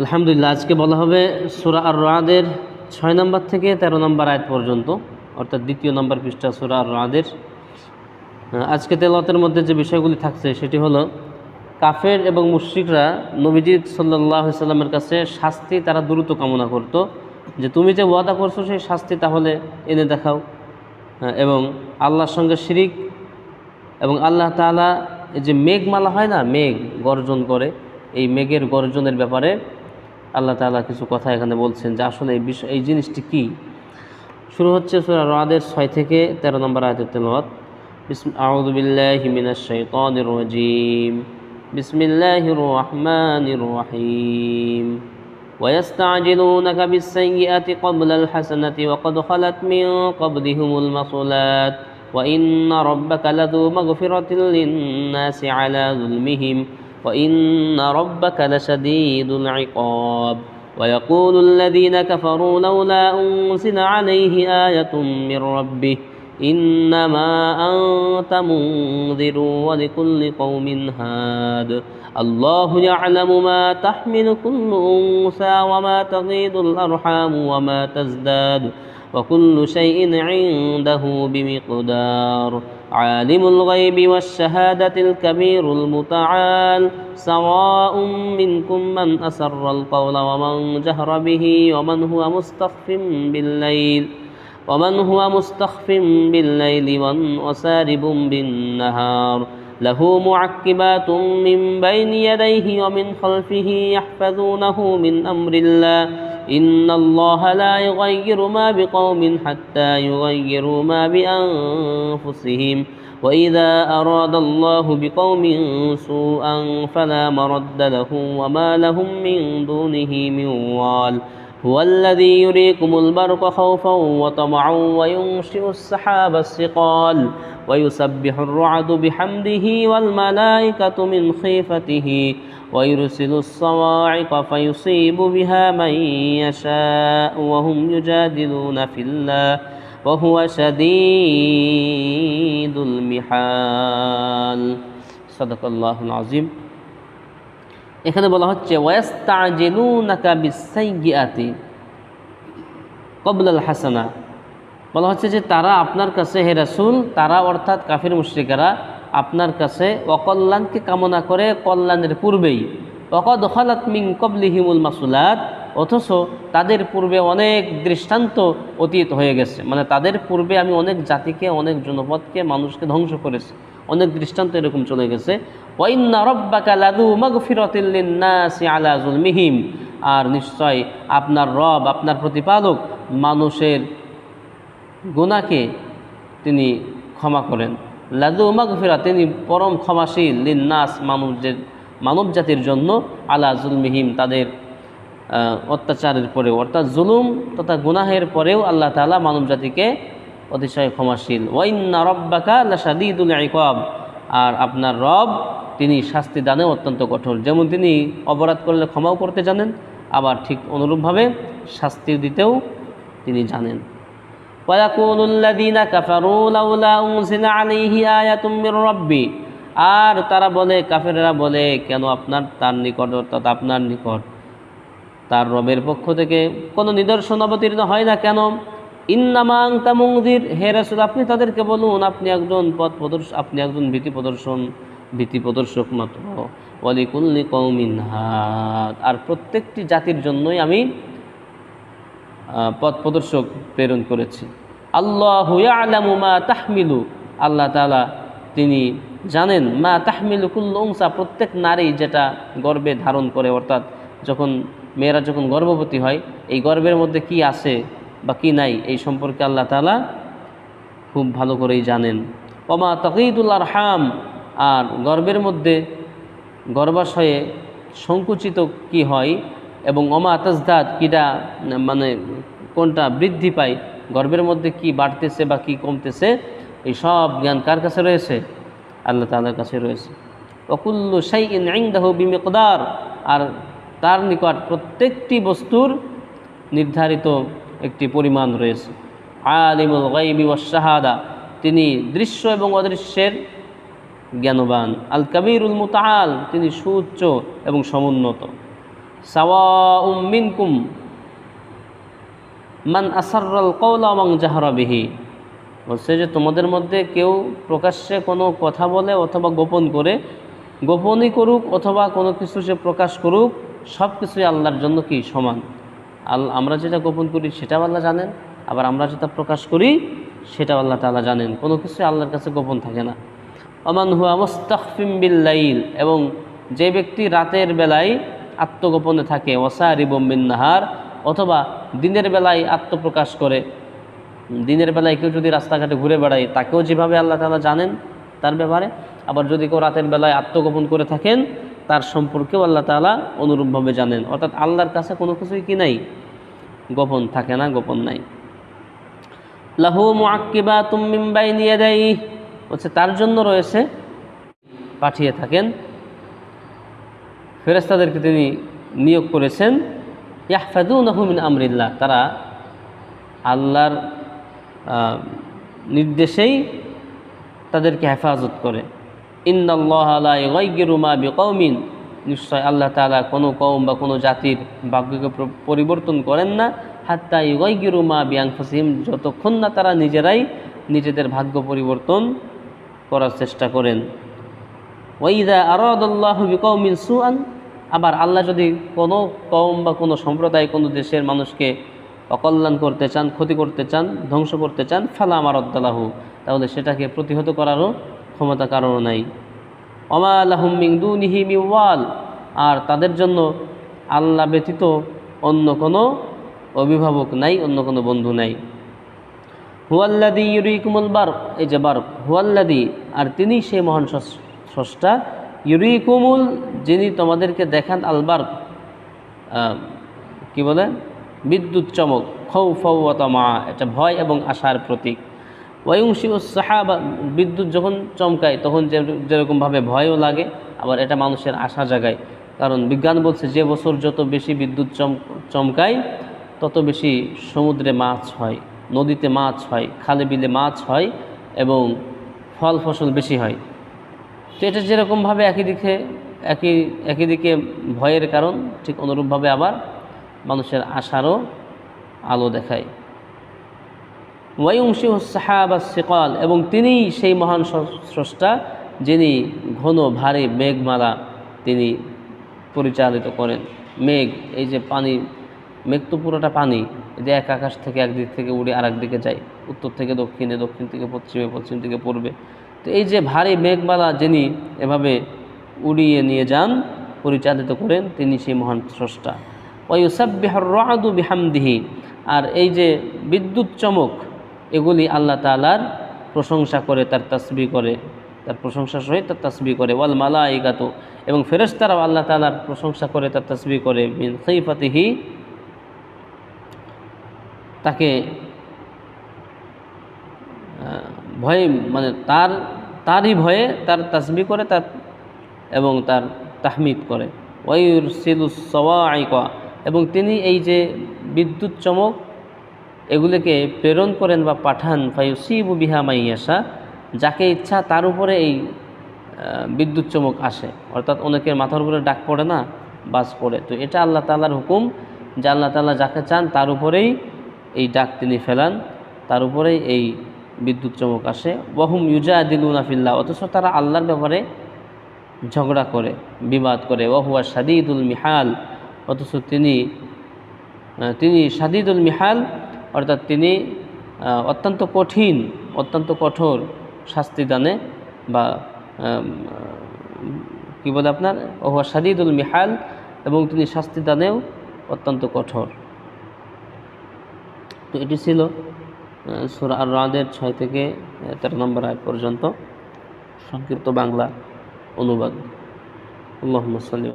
আলহামদুলিল্লাহ, আজকে বলা হবে সুরা আর রাদের ছয় নম্বর থেকে তেরো নম্বর আয়াত পর্যন্ত, অর্থাৎ দ্বিতীয় নম্বর পৃষ্ঠা সুরা আর রাদের আজকে তেলতের মধ্যে যে বিষয়গুলি থাকছে, সেটি হলো কাফের এবং মুশ্রিকরা নবীজি সাল্লাহ সাল্লামের কাছে শাস্তি তারা দ্রুত কামনা করত, যে তুমি যে ওয়াদা করছ সেই শাস্তি তাহলে এনে দেখাও। এবং আল্লাহর সঙ্গে শিরিক এবং আল্লাহ এই যে মেঘমালা হয় না, মেঘ গর্জন করে, এই মেঘের গর্জনের ব্যাপারে আল্লাহ তাআলা কিছু কথা এখানে বলছেন যে আসলে এই বিষয় এই জিনিসটি কি শুরু হচ্ছে সূরা রাদের ছয় থেকে তেরো নম্বর আয়াতের তেলাওয়াত বিসম আউযু বিল্লাহি মিনাশ শাইতানির রাজিম বিসমিল্লাহির রহমানির রহিম ويستعجلونك بالسيئة قبل الحسنة وقد خلت من قبلهم المصلات وإن ربك لذو مغفرة للناس على ظلمهم وإن ربك لشديد العقاب ويقول الذين كفروا لولا أنزل عليه آية من ربه إنما أنت منذر ولكل قوم هاد الله يعلم ما تحمل كل أنثى وما تغيض الأرحام وما تزداد وكل شيء عنده بمقدار عالم الغيب والشهادة الكبير المتعال سواء منكم من أسر القول ومن جهر به ومن هو مستخف بالليل ومن هو مستخف بالليل وسارب بالنهار. له معقبات من بين يديه ومن خلفه يحفظونه من أمر الله. إن الله لا يغير ما بقوم حتى يغيروا ما بأنفسهم. وإذا أراد الله بقوم سوءا فلا مرد له وما لهم من دونه من وال. هو الذي يريكم البرق خوفا وطمعا وينشئ السحاب الثقال ويسبح الرعد بحمده والملائكة من خيفته ويرسل الصواعق فيصيب بها من يشاء وهم يجادلون في الله وهو شديد المحال. صدق الله العظيم. এখানে বলা হচ্ছে বিসাইয়্যাতি কবলাল হাসানা। বলা হচ্ছে যে, তারা আপনার কাছে, হে রাসূল, তারা অর্থাৎ কাফির মুশ্রিকারা, আপনার কাছে অকল্যাণকে কামনা করে কল্যাণের পূর্বেই অকদ খালাত মিন কবলিহিমুল মাসুলাত অথচ তাদের পূর্বে অনেক দৃষ্টান্ত অতীত হয়ে গেছে। মানে তাদের পূর্বে আমি অনেক জাতিকে, অনেক জনপদকে, মানুষকে ধ্বংস করেছি। অনেক দৃষ্টান্ত এরকম চলে গেছে। ওয়াইন্না লাদু জুলমিহিম আর নিশ্চয় আপনার রব, আপনার প্রতিপালক মানুষের গুণাকে তিনি ক্ষমা করেন। লাদু মাগফিরা তিনি পরম ক্ষমাশীল লিন্নাস মানুষদের মানব জাতির জন্য আলা জুলমিহিম তাদের অত্যাচারের পরেও, অর্থাৎ জুলুম তথা গুনাহের পরেও আল্লাহ তাআলা মানব জাতিকে অতিশয় ক্ষমাশীল। ওয়াইন্না রব্বাকা লাশাদীদুল ইকাব আর আপনার রব তিনি শাস্তি দানে অত্যন্ত কঠোর যেমন তিনি অপরাধ করলে ক্ষমাও করতে জানেন আবার ঠিক অনুরূপভাবে শাস্তি দিতেও তিনি জানেন ويقول الذين كفروا لولا أنزل عليه آية من ربي আর তারা বলে কাফেরেরা বলে কেন আপনার তার নিকট অর্থাৎ আপনার নিকট তার রবের পক্ষ থেকে কোনো নিদর্শন অবতীর্ণ হয় না কেন ইন্নামাং তামুংদির হে রাসূল আপনি তাদেরকে বলুন আপনি একজন পথ প্রদর্শ আপনি একজন ভীতি প্রদর্শন ভীতি প্রদর্শক মাত্র। ওয়ালিকুল্লি কৌমিন হাদ। আর প্রত্যেকটি জাতির জন্যই আমি পথ প্রদর্শক প্রেরণ করেছি। আল্লাহ আলামু মা তাহমিলু। আল্লাহ তাআলা তিনি জানেন, মা তাহমিলু কুল্লু উনসা, প্রত্যেক নারী যেটা গর্বে ধারণ করে, অর্থাৎ যখন মেয়েরা যখন গর্ভবতী হয়, এই গর্ভের মধ্যে কি আছে বা কি নাই, এই সম্পর্কে আল্লাহ তালা খুব ভালো করেই জানেন। ওমা তকিদুল আরহাম। আর গর্বের মধ্যে গর্ভাশয়ে সংকুচিত কি হয় এবং অমা তাজদাদ কিটা মানে কোনটা বৃদ্ধি পায়, গর্বের মধ্যে কি বাড়তেছে বা কি কমতেছে, এই সব জ্ঞান কার কাছে রয়েছে? আল্লাহ তাআলার কাছে রয়েছে। অকুল্লু সাই ইন আইন্দাহু বিমিকদার, আর তার নিকট প্রত্যেকটি বস্তুর নির্ধারিত একটি পরিমাণ রয়েছে। আলিমুল গাইবি ওয়াস শাহাদা, তিনি দৃশ্য এবং অদৃশ্যের জ্ঞানবান। আল কাবিরুল মুতাল তিনি সুউচ্চ এবং সমুন্নত। সাওয়া মিনকুম মান আসারল কৌলা এবং জাহরাবিহি বলছে যে, তোমাদের মধ্যে কেউ প্রকাশ্যে কোনো কথা বলে অথবা গোপন করে, গোপনই করুক অথবা কোনো কিছু সে প্রকাশ করুক সব কিছুই আল্লাহর জন্য কি? সমান। আল, আমরা যেটা গোপন করি সেটাও আল্লাহ জানেন, আবার আমরা যেটা প্রকাশ করি সেটাও আল্লাহ তাআলা জানেন। কোনো কিছুই আল্লাহর কাছে গোপন থাকে না। অমান হুয়া মুস্তাকফিম বিল্লাইল এবং যে ব্যক্তি রাতের বেলায় আত্মগোপনে থাকে ওসারি বোম্বিন নাহার অথবা দিনের বেলায় আত্মপ্রকাশ করে। দিনের বেলায় কেউ যদি রাস্তাঘাটে ঘুরে বেড়ায়, তাকেও যেভাবে আল্লাহ তাআলা জানেন তার ব্যাপারে, আবার যদি কেউ রাতের বেলায় আত্মগোপন করে থাকেন, তার সম্পর্কেও আল্লাহ তাআলা অনুরূপভাবে জানেন। অর্থাৎ আল্লাহর কাছে কোনো কিছুই কি নাই? গোপন থাকে না, গোপন নাই। লাহু মুআক্কিবা তুমিম নিয়ে ইয়াদাইহি। হচ্ছে তার জন্য রয়েছে। পাঠিয়ে থাকেন। ফেরেস্তাদেরকে তিনি নিয়োগ করেছেন। ইয়াহফাদুনাহু মিন আমরিল্লাহ। তারা আল্লাহর নির্দেশেই তাদেরকে হেফাজত করে। ইন্দাল্লাহ আলা ইগাইয়িরু মা বিকৌমিন নিশ্চয় আল্লাহ তাআলা কোনো কৌম বা কোনো জাতির ভাগ্যকে পরিবর্তন করেন না। হাত্তা ইগাইয়িরু মা বিআনফুসিহিম। যতক্ষণ না তারা নিজেরাই নিজেদের ভাগ্য পরিবর্তন করার চেষ্টা করেন। ওয়াইদা আরাদাল্লাহু বিকৌমিন সুয়ান আবার আল্লাহ যদি কোনো কম বা কোনো সম্প্রদায়, কোনো দেশের মানুষকে অকল্যাণ করতে চান, ক্ষতি করতে চান, ধ্বংস করতে চান, ফালা আমার অদ্দালাহু তাহলে সেটাকে প্রতিহত করারও ক্ষমতা কারণও নাই। অমা আলাহুম মিংদু নিহি মিওয়াল আর তাদের জন্য আল্লাহ ব্যতীত অন্য কোনো অভিভাবক নাই, অন্য কোনো বন্ধু নাই। হুয়াল্লাদি ইউরিকুমুল বার এই যে বার হুয়াল্লাদি আর তিনি সেই মহান স্রষ্টা। ইউরিকুমুল, যিনি তোমাদেরকে দেখান আলবার কি বলে? বিদ্যুৎ চমক, খৌ ফৌতমা এটা ভয় এবং আশার প্রতীক। ওয়ুংশি সাহাবা, বিদ্যুৎ যখন চমকায়, তখন যে, যেরকমভাবে ভয়ও লাগে, আবার এটা মানুষের আশা জাগায়। কারণ বিজ্ঞান বলছে, যে বছর যত বেশি বিদ্যুৎ চম, চমকায়, তত বেশি সমুদ্রে মাছ হয়, নদীতে মাছ হয়, খালে বিলে মাছ হয় এবং ফল ফসল বেশি হয়। তো এটা যেরকমভাবে একই দিকে, একই একই দিকে ভয়ের কারণ, ঠিক অনুরূপভাবে আবার মানুষের আশারও আলো দেখায়। ওয়াইংশি সাহাবা সিকাল, এবং তিনিই সেই মহান স্রষ্টা যিনি ঘন, ভারী মেঘমালা তিনি পরিচালিত করেন। মেঘ, এই যে পানি, মেঘ তো পুরোটা পানি, যে এক আকাশ থেকে একদিক থেকে উড়ে আর দিকে যায়। উত্তর থেকে দক্ষিণে, দক্ষিণ থেকে পশ্চিমে, পশ্চিম থেকে পূর্বে। তো এই যে ভারী মেঘমালা যিনি এভাবে উড়িয়ে নিয়ে যান, পরিচালিত করেন, তিনি সেই মহান স্রষ্টা। ওয়ুসাব্বিহর রাদু বিহামদিহি। আর এই যে বিদ্যুৎ চমক, এগুলি আল্লাহ তালার প্রশংসা করে, তার তসবি করে, তার প্রশংসা সহিত তার তসবি করে। ওয়াল মালা মালাইকাত এবং ফেরেশতারাও আল্লাহ তালার প্রশংসা করে, তার তসবি করে। মিন খৈফাতিহি, তাকে ভয়ে মানে তার, তারই ভয়ে তার তাসবি করে তার, এবং তার তাহমিদ করে। ওয়ুর সিলুস সওয়াইকা এবং তিনি এই যে বিদ্যুৎ চমক, এগুলিকে প্রেরণ করেন বা পাঠান ফাইউ ফায়ুসিবু বিহা মাইয়াশা যাকে ইচ্ছা তার উপরে এই বিদ্যুৎ চমক আসে। অর্থাৎ অনেকের মাথার উপরে ডাক পড়ে না, বাস পড়ে। তো এটা আল্লাহ তাআলার হুকুম, যে আল্লাহ তাআলা যাকে চান তার উপরেই এই ডাক তিনি ফেলান, তার উপরেই এই বিদ্যুৎ চমক আসে। ওয়াহুম ইউজা দিলুনা ফিল্লাহ, অথচ তারা আল্লাহর ব্যাপারে ঝগড়া করে, বিবাদ করে। ওহুয়া সাদিদুল মিহাল, অথচ তিনি তিনি সাদিদুল মিহাল, অর্থাৎ তিনি অত্যন্ত কঠিন, অত্যন্ত কঠোর শাস্তি দানে বা কি বলে আপনার? ওহুয়া সাদিদুল মিহাল, এবং তিনি শাস্তি দানেও অত্যন্ত কঠোর। তো এটি ছিল সুরা আর রাদের ছয় থেকে তেরো নম্বর আয় পর্যন্ত সংক্ষিপ্ত বাংলা অনুবাদ। আল্লাহ সাল্লি